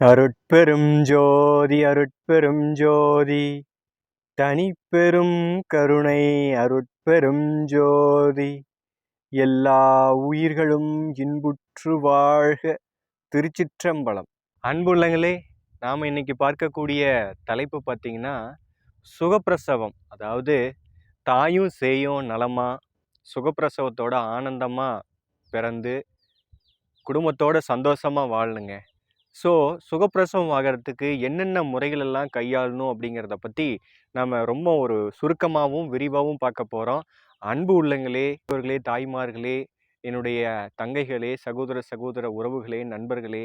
அருட்பெரும் ஜோதி அருட்பெரும் ஜோதி. தனிப்பெரும் கருணை அருட்பெரும் ஜோதி. எல்லா உயிர்களும் இன்புற்று வாழ்க. திருச்சிற்றம்பலம். அன்புள்ளங்களே நாம் இன்னைக்கு பார்க்கக்கூடிய தலைப்பு பார்த்தீங்கன்னா சுகப்பிரசவம். அதாவது தாயும் சேயும் நலமாக சுகப்பிரசவத்தோட ஆனந்தமாக பிறந்து குடும்பத்தோட சந்தோஷமாக வாழணுங்க. ஸோ சுகப்பிரசவம் ஆகிறதுக்கு என்னென்ன முறைகள் எல்லாம் கையாளணும் அப்படிங்கிறத பற்றி நம்ம ரொம்ப ஒரு சுருக்கமாகவும் விரிவாகவும் பார்க்க போகிறோம் அன்பு உள்ளங்களே இவர்களே தாய்மார்களே என்னுடைய தங்கைகளே சகோதர சகோதர உறவுகளே நண்பர்களே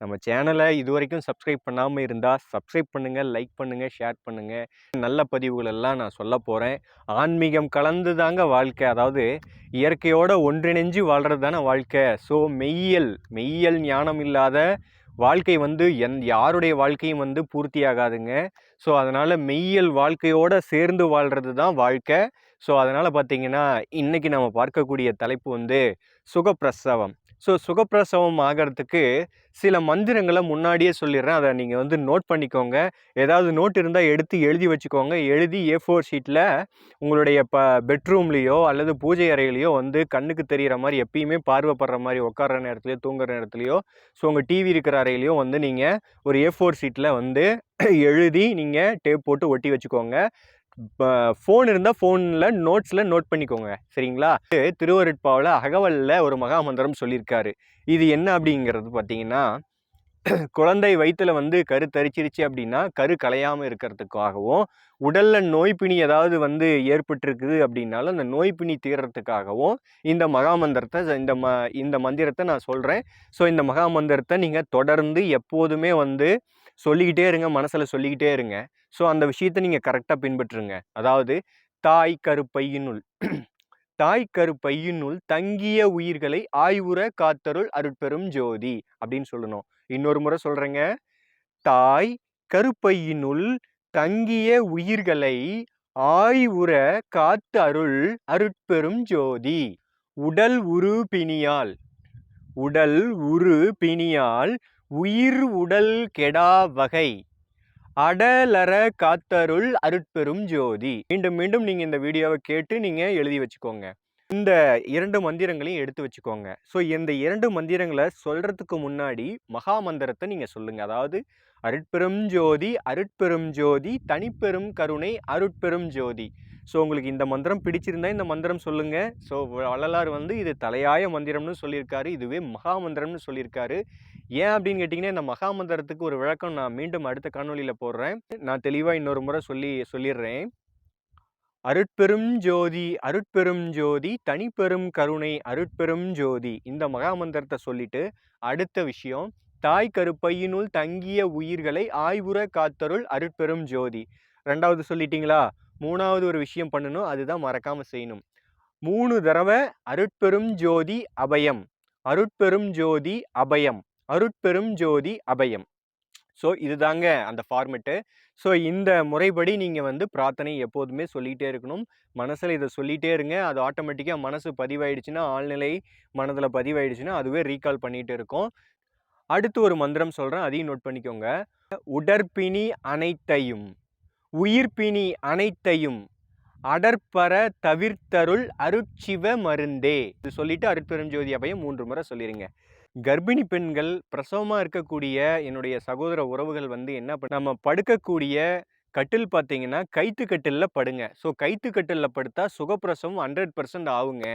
நம்ம சேனலை இது வரைக்கும் சப்ஸ்கிரைப் பண்ணாமல் இருந்தால் சப்ஸ்கிரைப் பண்ணுங்கள் லைக் பண்ணுங்கள் ஷேர் பண்ணுங்கள் நல்ல பதிவுகள் எல்லாம் நான் சொல்ல போகிறேன் ஆன்மீகம் கலந்து தாங்க வாழ்க்கை. அதாவது இயற்கையோடு ஒன்றிணைஞ்சு வாழ்கிறது தானே வாழ்க்கை. ஸோ மெய்யல் மெய்யல் ஞானம் இல்லாத வாழ்க்கை வந்து எந் யாருடைய வாழ்க்கையும் வந்து பூர்த்தியாகாதுங்க. ஸோ அதனால் மெய்யல் வாழ்க்கையோடு சேர்ந்து வாழ்கிறது தான் வாழ்க்கை. ஸோ அதனால் பார்த்தீங்கன்னா இன்றைக்கி நம்ம பார்க்கக்கூடிய தலைப்பு வந்து சுகப்பிரசவம். ஸோ சுகப்பிரசவம் ஆகிறதுக்கு சில மந்திரங்களை முன்னாடியே சொல்லிடுறேன் அதை நீங்கள் வந்து நோட் பண்ணிக்கோங்க. ஏதாவது நோட் இருந்தால் எடுத்து எழுதி வச்சுக்கோங்க. எழுதி ஏ ஃபோர் ஷீட்டில் உங்களுடைய ப பெட்ரூம்லேயோ அல்லது பூஜை அறையிலையோ வந்து கண்ணுக்கு தெரிகிற மாதிரி எப்பயுமே பார்வைப்படுற மாதிரி உட்கார நேரத்துலையோ தூங்குற நேரத்துலையோ ஸோ உங்கள் டிவி இருக்கிற அறையிலையோ வந்து நீங்கள் ஒரு ஏ ஃபோர் ஷீட்டில் வந்து எழுதி நீங்கள் டேப் போட்டு ஒட்டி வச்சுக்கோங்க. ஃபோன் இருந்தால் ஃபோனில் நோட்ஸில் நோட் பண்ணிக்கோங்க. சரிங்களா? திருவருட்பாவில் அகவலில் ஒரு மகாமந்திரம் சொல்லியிருக்காரு. இது என்ன அப்படிங்கிறது பார்த்தீங்கன்னா குழந்தை வயிற்றில் வந்து கரு தரிச்சிருச்சு அப்படின்னா கரு கலையாமல் இருக்கிறதுக்காகவும் உடலில் நோய்பிணி ஏதாவது வந்து ஏற்பட்டிருக்குது அப்படின்னாலும் அந்த நோய்பிணி தீர்றதுக்காகவும் இந்த மகாமந்திரத்தை இந்த ம இந்த மந்திரத்தை நான் சொல்கிறேன் ஸோ இந்த மகாமந்திரத்தை நீங்கள் தொடர்ந்து எப்போதுமே வந்து சொல்லிக்கிட்டே இருங்க மனசில் சொல்லிக்கிட்டே இருங்க. ஸோ அந்த விஷயத்தை நீங்கள் கரெக்டாக பின்பற்றுங்க. அதாவது தாய் கருப்பையினுள் தாய் கருப்பையினுள் தங்கிய உயிர்களை ஆய்வுற காத்தருள் அருட்பெரும் ஜோதி அப்படின்னு சொல்லணும். இன்னொரு முறை சொல்கிறேங்க தாய் கருப்பையினுள் தங்கிய உயிர்களை ஆய்வுற காத்து அருள் அருட்பெரும் ஜோதி. உடல் உரு பிணியால் உடல் உரு பிணியால் உயிர் உடல் கெடா வகை. அடலற காத்தருள் அருட்பெரும் ஜோதி. மீண்டும் மீண்டும் நீங்கள் இந்த வீடியோவை கேட்டு நீங்கள் எழுதி வச்சுக்கோங்க. இந்த இரண்டு மந்திரங்களையும் எடுத்து வச்சுக்கோங்க. ஸோ இந்த இரண்டு மந்திரங்களை சொல்கிறதுக்கு முன்னாடி மகா மந்திரத்தை நீங்கள் சொல்லுங்கள் அதாவது அருட்பெரும் ஜோதி அருட்பெரும் ஜோதி தனிப்பெரும் கருணை அருட்பெரும் ஜோதி. ஸோ உங்களுக்கு இந்த மந்திரம் பிடிச்சிருந்தா இந்த மந்திரம் சொல்லுங்கள் ஸோ வள்ளலார் வந்து இது தலையாய மந்திரம்னு சொல்லியிருக்காரு. இதுவே மகா மந்திரம்னு சொல்லியிருக்காரு. ஏன் அப்படின்னு கேட்டிங்கன்னா இந்த மகா மந்திரத்துக்கு ஒரு விளக்கம் நான் மீண்டும் அடுத்த காணொலியில் போடுறேன். நான் தெளிவாக இன்னொரு முறை சொல்லி சொல்லிடுறேன். அருட்பெரும் ஜோதி அருட்பெரும் ஜோதி தனிப்பெரும் கருணை அருட்பெரும் ஜோதி இந்த மகாமந்திரத்தை சொல்லிட்டு அடுத்த விஷயம் தாய் கருப்பையினுள் தங்கிய உயிர்களை ஆய்வுற காத்தருள் அருட்பெரும் ஜோதி. ரெண்டாவது சொல்லிட்டீங்களா? மூணாவது ஒரு விஷயம் பண்ணணும் அதுதான் மறக்காம செய்யணும். மூணு தடவை அருட்பெரும் ஜோதி அபயம். அருட்பெரும் ஜோதி அபயம். அருட்பெரும் ஜோதி அபயம். ஸோ இதுதாங்க அந்த ஃபார்மெட்டு ஸோ இந்த முறைப்படி நீங்கள் வந்து பிரார்த்தனை எப்போதுமே சொல்லிகிட்டே இருக்கணும். மனசில் இதை சொல்லிகிட்டே இருங்க. அது ஆட்டோமேட்டிக்காக மனசு பதிவாயிடுச்சுன்னா ஆழ்நிலை மனதில் பதிவாயிடுச்சுன்னா அதுவே ரீகால் பண்ணிகிட்டு இருக்கும். அடுத்து ஒரு மந்திரம் சொல்கிறேன் அதையும் நோட் பண்ணிக்கோங்க. உடற்பிணி அனைத்தையும் உயிர்ப்பினி அனைத்தையும் அடற்பர தவிர்த்தருள் அருட்சிவ மருந்தே. இது சொல்லிட்டு அருட்பெருஞ்சோதி அபயம் மூன்று முறை சொல்லிடுங்க கர்ப்பிணி பெண்கள் பிரசவமாக இருக்கக்கூடிய என்னுடைய சகோதர உறவுகள் வந்து என்ன நம்ம படுக்கக்கூடிய கட்டில் பார்த்தீங்கன்னா கைத்து கட்டிலில் படுங்க. ஸோ கைத்து கட்டிலில் படுத்தா சுகப்பிரசவம் ஹண்ட்ரட் பர்சன்ட் ஆகுங்க.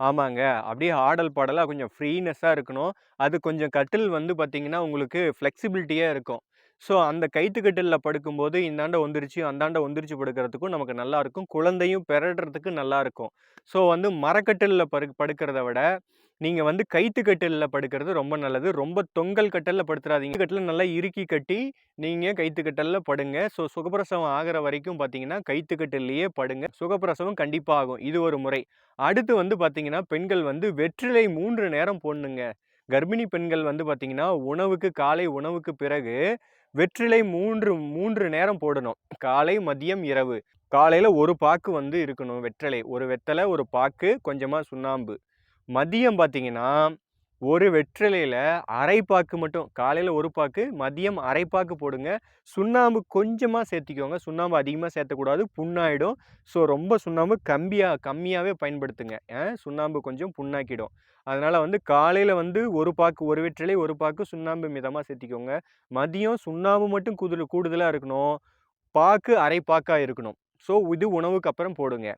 ஆமாங்க. அப்படியே ஆடல் பாடலாக கொஞ்சம் ஃப்ரீனஸ்ஸாக இருக்கணும். அது கொஞ்சம் கட்டில் வந்து பார்த்திங்கன்னா உங்களுக்கு ஃப்ளெக்சிபிலிட்டியாக இருக்கும். ஸோ அந்த கைத்துக்கட்டிலில் படுக்கும்போது இந்தாண்ட வந்துருச்சு அந்தாண்ட வந்துருச்சு படுக்கிறதுக்கும் நமக்கு நல்லாயிருக்கும் குழந்தையும் பெறடுறதுக்கு நல்லாயிருக்கும் ஸோ வந்து மரக்கட்டிலில் படு படுக்கிறத விட நீங்கள் வந்து கைத்துக்கட்டிலில் படுக்கிறது ரொம்ப நல்லது. ரொம்ப தொங்கல் கட்டலில் படுத்துறாதீங்க. கட்டில் நல்லா இறுக்கி கட்டி நீங்கள் கைத்துக்கட்டலில் படுங்க. ஸோ சுகப்பிரசவம் ஆகிற வரைக்கும் பார்த்தீங்கன்னா கைத்துக்கட்டிலேயே படுங்க. சுகப்பிரசவம் கண்டிப்பாக ஆகும். இது ஒரு முறை. அடுத்து வந்து பார்த்தீங்கன்னா பெண்கள் வந்து வெற்றிலை மூன்று நேரம் போடணுங்க. கர்ப்பிணி பெண்கள் வந்து பார்த்திங்கன்னா உணவுக்கு காலை உணவுக்கு பிறகு வெற்றிலை மூன்று மூன்று நேரம் போடணும். காலை மதியம் இரவு. காலையில் ஒரு பாக்கு வந்து இருக்கணும் வெற்றிலை. ஒரு வெத்தலை ஒரு பாக்கு கொஞ்சமாக சுண்ணாம்பு. மதியம் பார்த்தீங்கன்னா ஒரு வெற்றிலையில் அரை பாக்கு மட்டும் காலையில் ஒரு பாக்கு மதியம் அரை பாக்கு போடுங்க. சுண்ணாம்பு கொஞ்சமாக சேர்த்திக்கோங்க. சுண்ணாம்பு அதிகமாக சேர்த்தக்கூடாது புண்ணாயிடும். ஸோ ரொம்ப சுண்ணாம்பு கம்மியாக கம்மியாகவே பயன்படுத்துங்க. சுண்ணாம்பு கொஞ்சம் புண்ணாக்கிடும். அதனால் வந்து காலையில் வந்து ஒரு பாக்கு ஒரு வெற்றிலை ஒரு பாக்கு சுண்ணாம்பு மிதமாக சேர்த்திக்கோங்க. மதியம் சுண்ணாம்பு மட்டும் கூடுதல் கூடுதலாக இருக்கணும். பாக்கு அரை பாக்காக இருக்கணும். ஸோ இது உணவுக்கு அப்புறம் போடுங்க.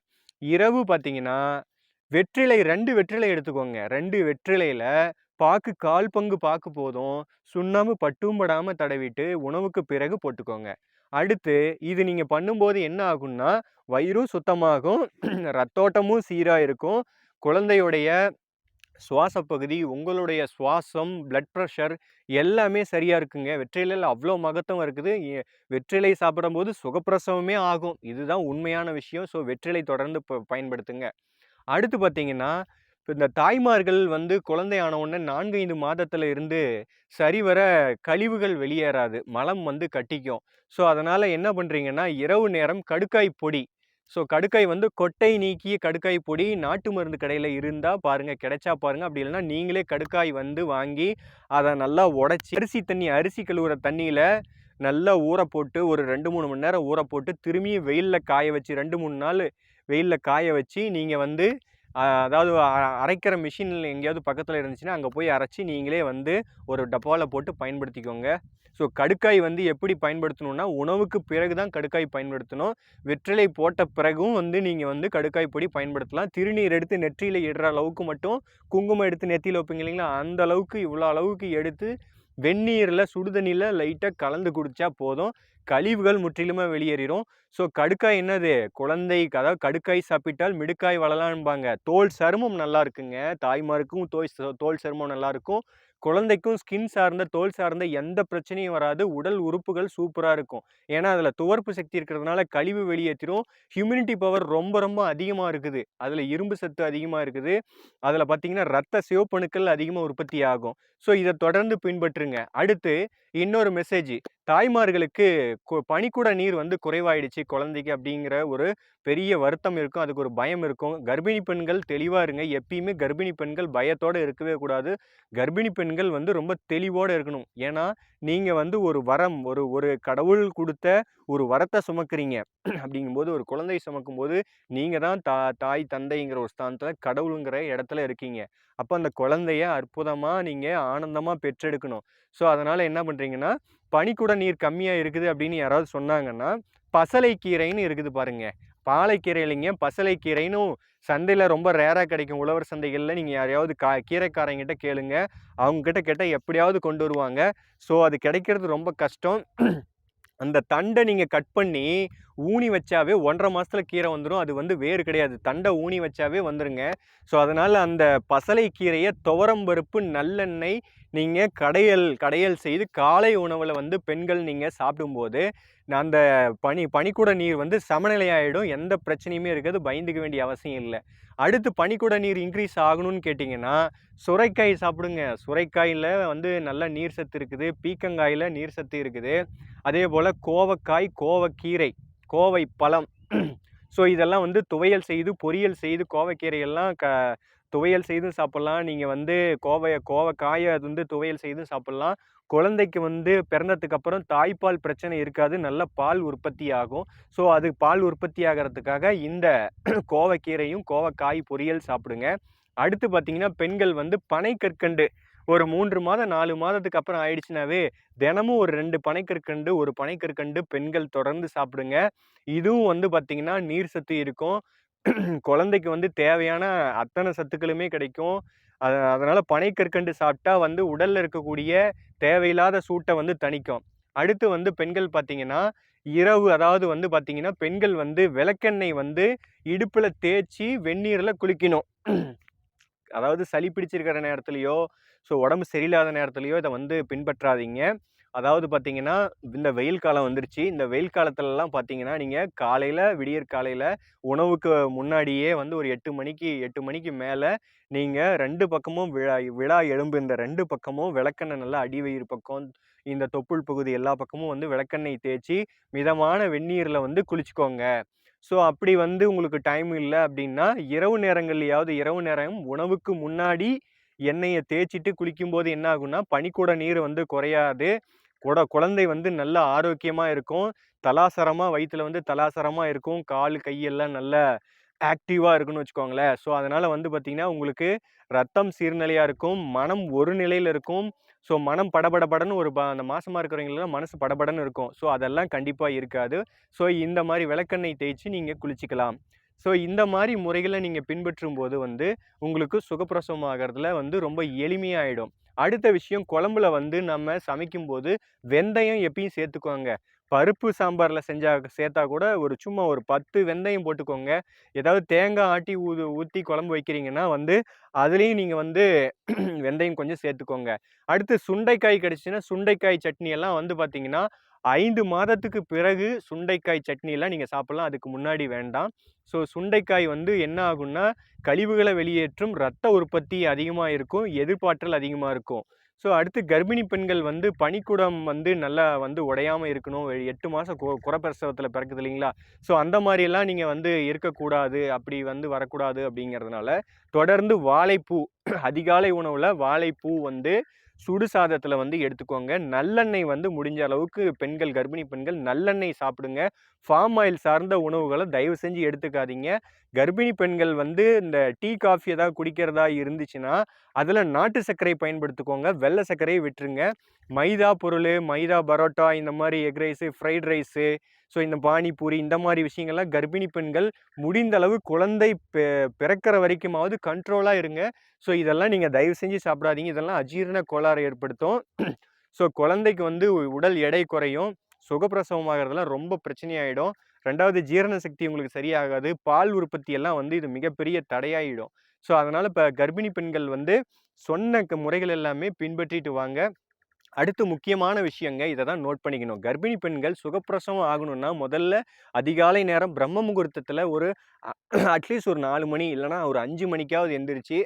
இரவு பார்த்தீங்கன்னா வெற்றிலை ரெண்டு வெற்றிலை எடுத்துக்கோங்க. ரெண்டு வெற்றிலையில் பாக்கு கால் பங்கு பாக்கு போதும். சுண்ணாம்பு பட்டும் படாமல் தடவிட்டு உணவுக்கு பிறகு போட்டுக்கோங்க. அடுத்து இது நீங்கள் பண்ணும்போது என்ன ஆகும்னா வயிறும் சுத்தமாகும் ரத்தோட்டமும் சீராக இருக்கும். குழந்தையுடைய சுவாச பகுதி உங்களுடைய சுவாசம் பிளட் ப்ரெஷர் எல்லாமே சரியாக இருக்குங்க. வெற்றிலையில் அவ்வளோ மகத்துவம் இருக்குது. வெற்றிலை சாப்பிடும்போது சுகப்பிரசவமே ஆகும். இதுதான் உண்மையான விஷயம். ஸோ வெற்றிலை தொடர்ந்து பயன்படுத்துங்க. அடுத்து பார்த்தீங்கன்னா இப்போ இந்த தாய்மார்கள் வந்து குழந்தை ஆன நான்கு ஐந்து மாதத்தில் இருந்து சரிவர கழிவுகள் வெளியேறாது. மலம் வந்து கட்டிக்கும். ஸோ அதனால் என்ன பண்ணுறீங்கன்னா இரவு நேரம் கடுக்காய் பொடி. ஸோ கடுக்காய் வந்து கொட்டை நீக்கிய கடுக்காய் பொடி நாட்டு மருந்து கடையில் இருந்தால் பாருங்கள் கிடைச்சா பாருங்கள் அப்படி இல்லைன்னா நீங்களே கடுக்காய் வந்து வாங்கி அதை நல்லா உடச்சி அரிசி தண்ணி அரிசி கழுவுற தண்ணியில் நல்லா ஊற போட்டு ஒரு ரெண்டு மூணு மணி நேரம் ஊற போட்டு திரும்பியும் வெயிலில் காய வச்சு ரெண்டு மூணு நாள் வெயிலில் காய வச்சு நீங்கள் வந்து அதாவது அரைக்கிற மிஷின் எங்கேயாவது பக்கத்தில் இருந்துச்சுன்னா அங்கே போய் அரைச்சி நீங்களே வந்து ஒரு டப்பாவில் போட்டு பயன்படுத்திக்கோங்க. ஸோ கடுக்காய் வந்து எப்படி பயன்படுத்தணும்னா உணவுக்கு பிறகு தான் கடுக்காய் பயன்படுத்தணும். வெற்றிலை போட்ட பிறகும் வந்து நீங்கள் வந்து கடுக்காய் பொடி பயன்படுத்தலாம். திருநீர் எடுத்து நெற்றியில் இடுற அளவுக்கு மட்டும் குங்குமம் எடுத்து நெத்தியில் வைப்பீங்க இல்லைங்களா? அந்த அளவுக்கு இவ்வளோ அளவுக்கு எடுத்து வெந்நீரில் சுடுதண்ணியில் லைட்டாக கலந்து குடித்தா போதும். கழிவுகள் முற்றிலுமே வெளியேறிடும் ஸோ கடுக்காய் என்னது? குழந்தைக்கு அதாவது கடுக்காய் சாப்பிட்டால் மிடுக்காய் வளலாம்பாங்க தோல் சருமம் நல்லா இருக்குங்க. தாய்மாருக்கும் தோல் தோல் சருமம் நல்லா இருக்கும். குழந்தைக்கும் ஸ்கின் சார்ந்த தோல் சார்ந்த எந்த பிரச்சனையும் வராது. உடல் உறுப்புகள் சூப்பராக இருக்கும். ஏன்னா அதில் துவர்ப்பு சக்தி இருக்கிறதுனால கழிவு வெளியேற்றிடும் ஹியூமினிட்டி பவர் ரொம்ப ரொம்ப அதிகமாக இருக்குது. அதில் இரும்பு சத்து அதிகமாக இருக்குது. அதில் பார்த்தீங்கன்னா ரத்த சிவப்பணுக்கள் அதிகமாக உற்பத்தி ஆகும். ஸோ இதை தொடர்ந்து பின்பற்றுங்க. அடுத்து இன்னொரு மெசேஜ் தாய்மார்களுக்கு பனிக்கூட நீர் வந்து குறைவாயிடுச்சு குழந்தைக்கு அப்படிங்கிற ஒரு பெரிய வருத்தம் இருக்கும். அதுக்கு ஒரு பயம் இருக்கும். கர்ப்பிணி பெண்கள் தெளிவாக இருங்க. எப்பயுமே கர்ப்பிணி பெண்கள் பயத்தோடு இருக்கவே கூடாது. கர்ப்பிணி பெண்கள் வந்து ரொம்ப தெளிவோடு இருக்கணும். ஏன்னா நீங்கள் வந்து ஒரு வரம் ஒரு ஒரு கடவுள் கொடுத்த ஒரு வரத்தை சுமக்கிறீங்க. அப்படிங்கும்போது ஒரு குழந்தை சுமக்கும் போது நீங்கள் தான் தா தாய் தந்தைங்கிற ஒரு ஸ்தானத்தில் கடவுளுங்கிற இடத்துல இருக்கீங்க. அப்போ அந்த குழந்தைய அற்புதமாக நீங்கள் ஆனந்தமாக பெற்றெடுக்கணும். ஸோ அதனால் என்ன பண்ணுறீங்கன்னா பனிக்கூட நீர் கம்மியாக இருக்குது அப்படின்னு யாராவது சொன்னாங்கன்னா பசலைக்கீரைன்னு இருக்குது பாருங்கள் பாலைக்கீரை இல்லைங்க பசலைக்கீரைன்னு சந்தையில் ரொம்ப ரேராக கிடைக்கும். உழவர் சந்தைகளில் நீங்கள் யாரையாவது கா கீரைக்காரங்கிட்ட கேளுங்க. அவங்கக்கிட்ட கேட்டால் எப்படியாவது கொண்டு வருவாங்க. ஸோ அது கிடைக்கிறது ரொம்ப கஷ்டம். அந்த தண்டை நீங்கள் கட் பண்ணி ஊனி வச்சாவே ஒன்றரை மாதத்தில் கீரை வந்துடும் அது வந்து வேறு கிடையாது. தண்டை ஊனி வச்சாவே வந்துடுங்க ஸோ அதனால் அந்த பசலை கீரையை துவரம் பருப்பு நல்லெண்ணெய் நீங்கள் கடையல் கடையல் செய்து காலை உணவில் வந்து பெண்கள் நீங்கள் சாப்பிடும்போது அந்த பனி பனிக்கூட நீர் வந்து சமநிலையாயிடும். எந்த பிரச்சனையுமே இருக்காது. பயந்துக்க வேண்டிய அவசியம் இல்லை. அடுத்து பனிக்கூட நீர் இன்க்ரீஸ் ஆகணும்னு கேட்டிங்கன்னா சுரைக்காய் சாப்பிடுங்க. சுரைக்காயில் வந்து நல்ல நீர் சத்து இருக்குது. பீக்கங்காயில் நீர் சத்து இருக்குது. அதே போல் கோவக்காய் கோவக்கீரை. கோவை பழம். ஸோ இதெல்லாம் வந்து துவையல் செய்து பொரியல் செய்து கோவைக்கீரையெல்லாம் க துவையல் செய்தும் சாப்பிட்லாம். நீங்கள் வந்து கோவையை கோவைக்காயை அது வந்து துவையல் செய்தும் சாப்பிட்லாம். குழந்தைக்கு வந்து பிறந்ததுக்கு அப்புறம் தாய்ப்பால் பிரச்சனை இருக்காது. நல்ல பால் உற்பத்தி ஆகும். ஸோ அது பால் உற்பத்தி ஆகிறதுக்காக இந்த கோவைக்கீரையும் கோவைக்காய் பொரியல் சாப்பிடுங்க. அடுத்து பார்த்தீங்கன்னா பெண்கள் வந்து பனை கற்கண்டு. ஒரு மூன்று மாதம் நாலு மாதத்துக்கு அப்புறம் ஆயிடுச்சுனாவே தினமும் ஒரு ரெண்டு பனைக்கற்கண்டு ஒரு பனைக்கற்கண்டு பெண்கள் தொடர்ந்து சாப்பிடுங்க. இதுவும் வந்து பார்த்திங்கன்னா நீர் சத்து இருக்கும். குழந்தைக்கு வந்து தேவையான அத்தனை சத்துக்களுமே கிடைக்கும். அது அதனால் பனைக்கற்கண்டு சாப்பிட்டா வந்து உடலில் இருக்கக்கூடிய தேவையில்லாத சூட்டை வந்து தணிக்கும். அடுத்து வந்து பெண்கள் பார்த்திங்கன்னா இரவு அதாவது வந்து பார்த்திங்கன்னா பெண்கள் வந்து விளக்கெண்ணெய் வந்து இடுப்பில் தேய்ச்சி வெந்நீரில் குளிக்கணும். அதாவது சளி பிடிச்சிருக்கிற நேரத்துலையோ ஸோ உடம்பு சரியில்லாத நேரத்துலையோ இதை வந்து பின்பற்றாதீங்க. அதாவது பார்த்தீங்கன்னா இந்த வெயில் காலம் வந்துருச்சு. இந்த வெயில் காலத்துலலாம் பார்த்தீங்கன்னா நீங்கள் காலையில் விடியற் காலையில் உணவுக்கு முன்னாடியே வந்து ஒரு எட்டு மணிக்கு எட்டு மணிக்கு மேலே நீங்கள் ரெண்டு பக்கமும் விழா விழா எலும்பு இந்த ரெண்டு பக்கமும் விளக்கெண்ணெய் நல்லா அடிவயிறு பக்கம் இந்த தொப்புள் பகுதி எல்லா பக்கமும் வந்து விளக்கெண்ணெய் தேய்ச்சி மிதமான வெந்நீரில் வந்து குளிச்சுக்கோங்க. ஸோ அப்படி வந்து உங்களுக்கு டைம் இல்லை அப்படின்னா இரவு நேரங்கள்லையாவது இரவு நேரம் உணவுக்கு முன்னாடி எண்ணெயை தேய்ச்சிட்டு குளிக்கும்போது என்ன ஆகும்னா பனிக்கூட நீர் வந்து குறையாது. குட குழந்தை வந்து நல்ல ஆரோக்கியமாக இருக்கும். தலாசரமாக வயிற்றில் வந்து தலாசரமாக இருக்கும். கால் கையெல்லாம் நல்ல ஆக்டிவாக இருக்குன்னு வச்சுக்கோங்களேன். ஸோ அதனால் வந்து பார்த்திங்கன்னா உங்களுக்கு ரத்தம் சீர்நிலையாக இருக்கும். மனம் ஒரு நிலையில் இருக்கும். ஸோ மனம் படபடபடன்னு ஒரு அந்த மாசமாக இருக்கிறவங்களாம் மனசு படபடன்னு இருக்கும். ஸோ அதெல்லாம் கண்டிப்பாக இருக்காது. ஸோ இந்த மாதிரி விளக்கெண்ணெய் தேய்ச்சி நீங்கள் குளிச்சிக்கலாம். ஸோ இந்த மாதிரி முறைகளை நீங்கள் பின்பற்றும் போது வந்து உங்களுக்கு சுகப்பிரசவம் ஆகிறதுல வந்து ரொம்ப எளிமையாகிடும் அடுத்த விஷயம் குழம்புல வந்து நம்ம சமைக்கும்போது வெந்தயம் எப்பயும் சேர்த்துக்குவாங்க பருப்பு சாம்பாரில் செஞ்சா சேர்த்தா கூட ஒரு சும்மா ஒரு பத்து வெந்தயம் போட்டுக்கோங்க. ஏதாவது தேங்காய் ஆட்டி ஊது ஊற்றி குழம்பு வைக்கிறீங்கன்னா வந்து அதுலேயும் நீங்கள் வந்து வெந்தயம் கொஞ்சம் சேர்த்துக்கோங்க. அடுத்து சுண்டைக்காய் கிடச்சின்னா சுண்டைக்காய் சட்னி எல்லாம் வந்து பார்த்தீங்கன்னா ஐந்து மாதத்துக்கு பிறகு சுண்டைக்காய் சட்னியெல்லாம் நீங்கள் சாப்பிட்லாம். அதுக்கு முன்னாடி வேண்டாம். ஸோ சுண்டைக்காய் வந்து என்ன ஆகும்னா கழிவுகளை வெளியேற்றும் ரத்த உற்பத்தி அதிகமாக இருக்கும் எதிர்பார்த்தல் அதிகமாக இருக்கும். ஸோ அடுத்து கர்ப்பிணி பெண்கள் வந்து பனிக்குடம் வந்து நல்லா வந்து உடையாமல் இருக்கணும். எட்டு மாதம் கு குறப்பிரசவத்தில் பிறக்குது இல்லைங்களா? ஸோ அந்த மாதிரியெல்லாம் நீங்கள் வந்து இருக்கக்கூடாது. அப்படி வந்து வரக்கூடாது அப்படிங்கிறதுனால தொடர்ந்து வாழைப்பூ அதிகாலை உணவில் வாழைப்பூ வந்து சுடு சாதத்தில் வந்து எடுத்துக்கோங்க. நல்லெண்ணெய் வந்து முடிஞ்ச அளவுக்கு பெண்கள் கர்ப்பிணி பெண்கள் நல்லெண்ணெய் சாப்பிடுங்க. ஃபார்ம் ஆயில் சார்ந்த உணவுகளை தயவு செஞ்சு எடுத்துக்காதீங்க. கர்ப்பிணி பெண்கள் வந்து இந்த டீ காஃபி ஏதாவது குடிக்கிறதா இருந்துச்சுன்னா அதில் நாட்டு சர்க்கரை பயன்படுத்திக்கோங்க. வெள்ளை சர்க்கரையை விட்டுருங்க. மைதா பொருள் மைதா பரோட்டா இந்த மாதிரி egg rice fried rice so இந்த பானிபூரி இந்த மாதிரி விஷயங்கள்லாம் கர்ப்பிணி பெண்கள் முடிந்த அளவு குழந்தை பிறக்கிற வரைக்குமாவது கண்ட்ரோலாக இருங்க. ஸோ இதெல்லாம் நீங்கள் தயவு செஞ்சு சாப்பிடாதீங்க. இதெல்லாம் அஜீரண கோளாறு ஏற்படுத்தும். ஸோ குழந்தைக்கு வந்து உடல் எடை குறையும். சுகப்பிரசவம் ஆகிறதுலாம் ரொம்ப பிரச்சனையாயிடும். ரெண்டாவது ஜீரண சக்தி உங்களுக்கு சரியாகாது. பால் உற்பத்தி எல்லாம் வந்து இது மிகப்பெரிய தடையாயிடும். ஸோ அதனால் இப்போ கர்ப்பிணி பெண்கள் வந்து சொன்ன முறைகள் எல்லாமே பின்பற்றிட்டு வாங்க. அடுத்து முக்கியமான விஷயங்க இதை தான் நோட் பண்ணிக்கணும். கர்ப்பிணி பெண்கள் சுகப்பிரசவம் ஆகணும்னா முதல்ல அதிகாலை நேரம் பிரம்ம முகூர்த்தத்தில் ஒரு அட்லீஸ்ட் ஒரு நாலு மணி இல்லைனா ஒரு அஞ்சு மணிக்காவது எந்திரிச்சு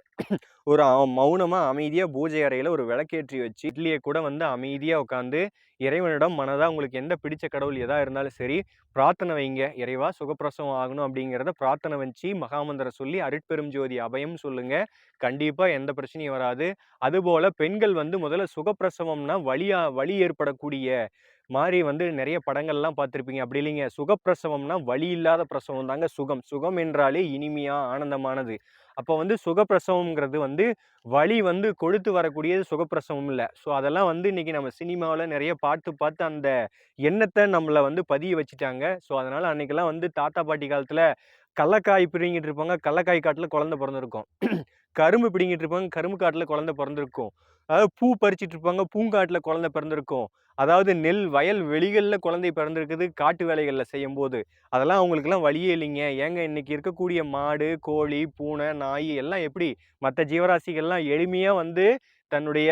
ஒரு மௌனமாக அமைதியாக பூஜை அறையில் ஒரு விளக்கேற்றி வச்சு இட்லியை கூட வந்து அமைதியாக உட்காந்து இறைவனிடம் மனதாக உங்களுக்கு எந்த பிடிச்ச கடவுள் எதாக இருந்தாலும் சரி பிரார்த்தனை வைங்க. இறைவா சுகப்பிரசவம் ஆகணும் அப்படிங்கிறத பிரார்த்தனை வச்சு மகாமந்திரம் சொல்லி அருட்பெரும் ஜோதி அபயம் சொல்லுங்க. கண்டிப்பாக எந்த பிரச்சனையும் வராது. அதுபோல் பெண்கள் வந்து முதல்ல சுகப்பிரசவம்னா வழியா வழி ஏற்படக்கூடிய மாதிரி வந்து நிறைய படங்கள்லாம் பார்த்துருப்பீங்க. அப்படி இல்லைங்க. சுகப்பிரசவம்னா வழி இல்லாத பிரசவம் தாங்க சுகம். சுகம் என்றாலே இனிமையாக ஆனந்தமானது. அப்போ வந்து சுகப்பிரசவம்ங்கிறது வந்து வழி வந்து கொழுத்து வரக்கூடியது சுகப்பிரசவம் இல்லை. ஸோ அதெல்லாம் வந்து இன்றைக்கி நம்ம சினிமாவில் நிறைய பார்த்து பார்த்து அந்த எண்ணத்தை நம்மளை வந்து பதிய வச்சுட்டாங்க. ஸோ அதனால் அன்றைக்கெல்லாம் வந்து தாத்தா பாட்டி காலத்தில் கடலக்காய் பிடிங்கிட்டு இருப்பாங்க. கடலக்காய் காட்டில் குழந்த பிறந்திருக்கும். கரும்பு பிடிங்கிட்டு இருப்பாங்க. கரும்பு காட்டில் குழந்த பிறந்திருக்கும். அதாவது பூ பறிச்சிட்டு இருப்பாங்க. பூங்காட்டில் குழந்த பிறந்திருக்கும். அதாவது நெல் வயல் வெளிகளில் குழந்தை பிறந்திருக்குது காட்டு வேலைகளில் செய்யும் போது அதெல்லாம் அவங்களுக்குலாம் வழியே இல்லைங்க. ஏங்க இன்னைக்கு இருக்கக்கூடிய மாடு கோழி பூனை நாய் எல்லாம் எப்படி மற்ற ஜீவராசிகள்லாம் எளிமையாக வந்து தன்னுடைய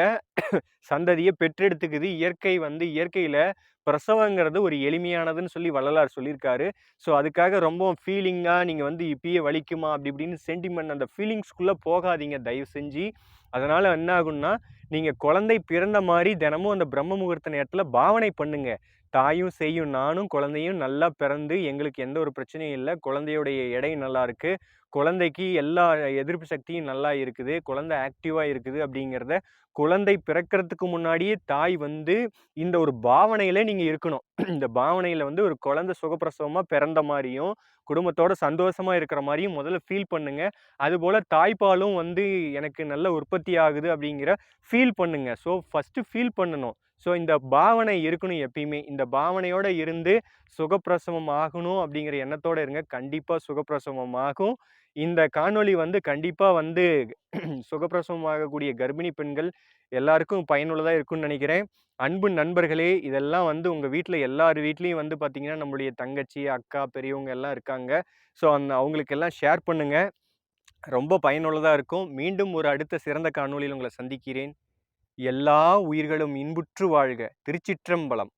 சந்ததியை பெற்றெடுத்துக்குது. இயற்கை வந்து இயற்கையில் பிரசவங்கிறது ஒரு எளிமையானதுன்னு சொல்லி வள்ளலார் சொல்லியிருக்காரு. ஸோ அதுக்காக ரொம்ப ஃபீலிங்காக நீங்கள் வந்து இப்பயே வலிக்குமா? அப்படி இப்படின்னு சென்டிமெண்ட் அந்த ஃபீலிங்ஸ்குள்ளே போகாதீங்க. தயவு செஞ்சு அதனால் என்ன ஆகும்னா நீங்கள் குழந்தை பிறந்த மாதிரி தினமும் அந்த பிரம்ம முகூர்த்த நேரத்தில் பாவனை பண்ணுங்கள் தாயும் செய்யும் நானும் குழந்தையும் நல்லா பிறந்து எங்களுக்கு எந்த ஒரு பிரச்சனையும் இல்லை. குழந்தையுடைய எடை நல்லா இருக்குது குழந்தைக்கு எல்லா எதிர்ப்பு சக்தியும் நல்லா இருக்குது. குழந்தை ஆக்டிவாக இருக்குது அப்படிங்கிறத குழந்தை பிறக்கிறதுக்கு முன்னாடியே தாய் வந்து இந்த ஒரு பாவனையில நீங்கள் இருக்கணும். இந்த பாவனையில் வந்து ஒரு குழந்தை சுகப்பிரசவமாக பிறந்த மாதிரியும் குடும்பத்தோட சந்தோஷமாக இருக்கிற மாதிரியும் முதல்ல ஃபீல் பண்ணுங்க. அதுபோல் தாய்ப்பாலும் வந்து எனக்கு நல்ல உற்பத்தி ஆகுது அப்படிங்கிற ஃபீல் பண்ணுங்க. ஸோ ஃபஸ்ட்டு ஃபீல் பண்ணணும். ஸோ இந்த பாவனை இருக்கணும் எப்பயுமே. இந்த பாவனையோடு இருந்து சுகப்பிரசவம் ஆகணும் அப்படிங்கிற எண்ணத்தோடு இருங்க. கண்டிப்பாக சுகப்பிரசவம் ஆகும். இந்த காணொளி வந்து கண்டிப்பாக வந்து சுகப்பிரசவம் ஆகக்கூடிய கர்ப்பிணி பெண்கள் எல்லாருக்கும் பயனுள்ளதாக இருக்கும்னு நினைக்கிறேன். அன்பு நண்பர்களே இதெல்லாம் வந்து உங்கள் வீட்டில் எல்லார் வீட்லேயும் வந்து பார்த்திங்கன்னா நம்மளுடைய தங்கச்சி அக்கா பெரியவங்க எல்லாம் இருக்காங்க. ஸோ அந்த அவங்களுக்கெல்லாம் ஷேர் பண்ணுங்கள் ரொம்ப பயனுள்ளதாக இருக்கும். மீண்டும் ஒரு அடுத்த சிறந்த காணொலியில் உங்களை சந்திக்கிறேன். எல்லா உயிர்களும் இன்புற்று வாழ்க. திருச்சிற்றம்பலம்.